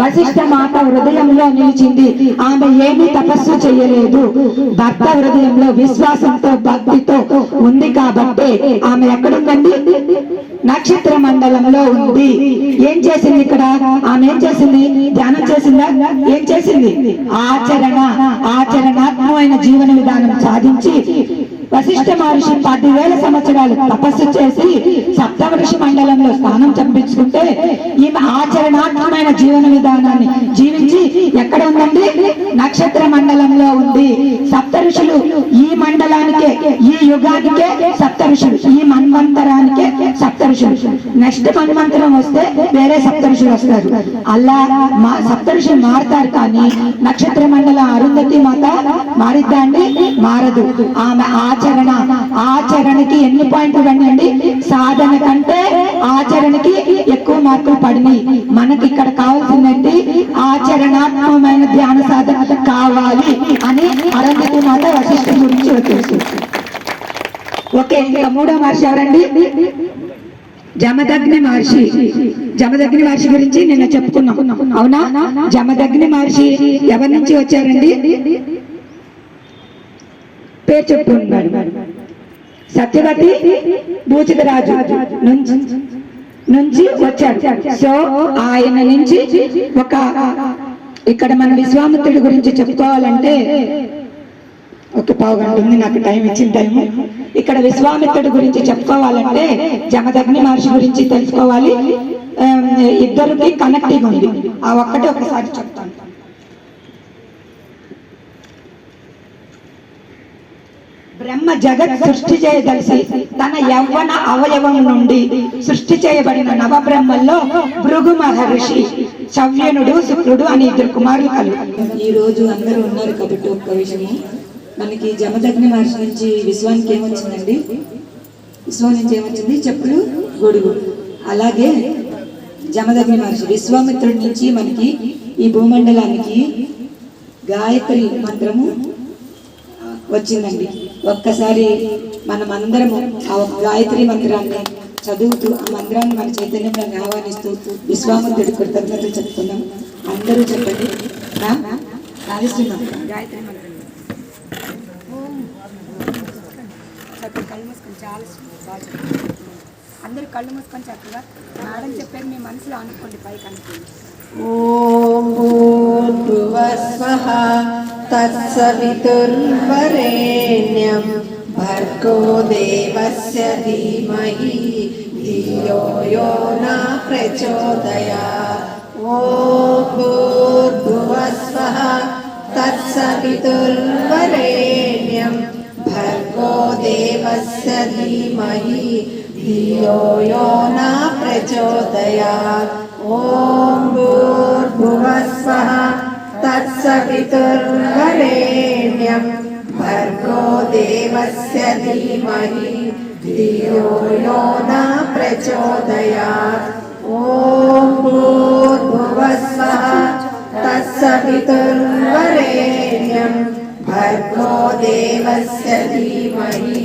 వశిష్ఠ మాత హృదయంలో నిలిచింది. ఆమె ఏమీ తపస్సు చేయలేదు. భర్త హృదయంలో విశ్వాసంతో భక్తితో ఉంది కాబట్టి ఆమె ఎక్కడుందండి? నక్షత్ర మండలంలో ఉంది. ఏం చేసింది ఇక్కడ? ఆమె ఏం చేసింది? ధ్యానం చేసిందా? ఏం చేసింది? ఆచరణ ఆచరణాత్మకమైన జీవన విధానం సాధించి వశిష్ఠ మహర్షి పదివేల సంవత్సరాలు తపస్సు చేసి సప్తవృషి మండలంలో స్థానం చంపించుకుంటే ఈమె ఆచరణాత్మకమైన జీవన విధానాన్ని జీవించి ఎక్కడ ఉందండి? నక్షత్ర మండలంలో ఉంది సప్త ఋషులు ఈ మండలానికే ఈ యుగానికే సప్త ఋషులు ఈ మన్వంతరానికి సప్త నెక్స్ట్ మన్వంతరం వస్తే వేరే సప్త వస్తారు. అలా మా సప్త మారుతారు కానీ నక్షత్ర మండల అరుంధతి మాత మారిద్దా అండి మారదు. ఆమె ఆచరణ ఆచరణకి ఎన్ని పాయింట్లు పడినండి సాధన కంటే ఆచరణకి ఎక్కువ మార్కులు పడినాయి. మనకి ఇక్కడ కావాల్సిందండి ఆచరణాత్మకమైన ధ్యాన సాధన కావాలి అని అరుంధతి మాత వశిష్ఠ గురించి వచ్చేసి ఓకే ఇంకా మూడో మహర్షి ఎవరండి? జమదగ్ని మహర్షి. జమదగ్ని మహర్షి గురించి నిన్న చెప్పుకున్నాం. అవునా? జమదగ్ని మహర్షి ఎవరి నుంచి వచ్చారండి? పేరు చెప్పుకున్నారు సత్యవతి భూచిత రాజు నుంచి నుంచి వచ్చారు. సో ఆయన నుంచి ఒక ఇక్కడ మన విశ్వామిత్రుడి గురించి చెప్పుకోవాలంటే ఒక పావు గంట ఉంది నాకు టైం ఇచ్చిన టైం. ఇక్కడ విశ్వామిత్రుడి గురించి చెప్పుకోవాలంటే జమదగ్ని మహర్షి గురించి తెలుసుకోవాలి. ఇద్దరికి కనెక్టింగ్ ఉంది. ఆ ఒక్కటి ఒకసారి చెప్తాను. బ్రహ్మ జగత్ సృష్టి చేయదలిసి తన యవ్వన అవయవం నుండి సృష్టి చేయబడిన నవబ్రహ్మల్లో భృగు మహర్షి శవ్యనుడు శుక్రుడు అని ఇద్దరు కుమారులు కలుగు. ఈ రోజు అందరూ ఉన్నారు కాబట్టి ఒక్క విషయము. మనకి జమదగ్ని మహర్షి నుంచి విశ్వానికి ఏమొచ్చిందండి విశ్వం నుంచి ఏమొచ్చింది చెప్పులు గొడుగు అలాగే జమదగ్ని మహర్షి విశ్వామిత్రుడి నుంచి మనకి ఈ భూమండలానికి గాయత్రి మంత్రము వచ్చిందండి ఒక్కసారి మనం అందరము ఆ గాయత్రి మంత్రాన్ని చదువుతూ ఆ మంత్రాన్ని మన చైతన్యంలో ఆహ్వానిస్తూ విశ్వామిత్రుడి కృతజ్ఞతలు చెప్తున్నాం అందరూ చెప్పండి నా గాయత్రి మంత్రం దగ్గర కళ్ళు మూసుకొని చాలా బాగా చెప్తారు అందరూ కళ్ళు మూసుకొని చక్కగా మేడం చెప్పేది మీ మనసులో అనుకోండి పైకి అనుకోండి. ఓం భూర్భువస్వహ తత్సవితుర్వరేణ్యం. భర్గో దేవస్య ధీమహి. ధియో యో న ప్రచోదయా. देवस्य धीमहि धियो यो न प्रचोदयात्। ॐ भूर्भुवस्वः तत्सवितुर्वरेण्यं भर्गो देवस्य धीमहि। धियो यो न प्रचोदयात्। ॐ भूर्भुवस्वः तत्सवितुर्वरेण्यं भर्गो देवस्य धीमहि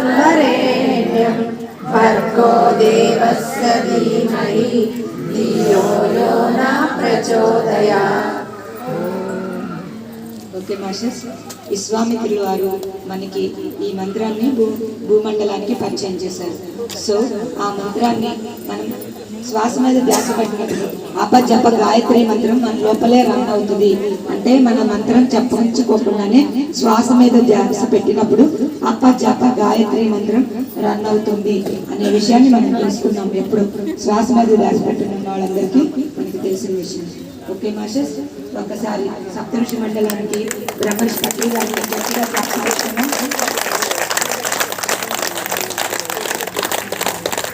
तत्सवितुर्वरेण्यं भर्गो देवस्य धीमहि धियो यो न प्रचोदयात् ఓకే మాస్టర్స్ విశ్వామిత్రులు వారు మనకి ఈ మంత్రాన్ని భూ భూమండలానికి పరిచయం చేశారు సో ఆ మంత్రాన్ని మనం శ్వాస మీద ధ్యాస పెట్టినప్పుడు అపజప గాయత్రి మంత్రం మన లోపలే రన్ అవుతుంది. అంటే మన మంత్రం చెప్పించుకోకుండానే శ్వాస మీద ధ్యాస పెట్టినప్పుడు అపజప గాయత్రి మంత్రం రన్ అవుతుంది అనే విషయాన్ని మనం తెలుసుకున్నాం ఎప్పుడు. శ్వాస మీద ధ్యాస పెట్టిన వాళ్ళందరికీ మనకి తెలిసిన విషయం. Okay masters? ఒకసారి సప్తఋషి మండలానికి బ్రహ్మర్షి పట్టి గారికి గట్టిగా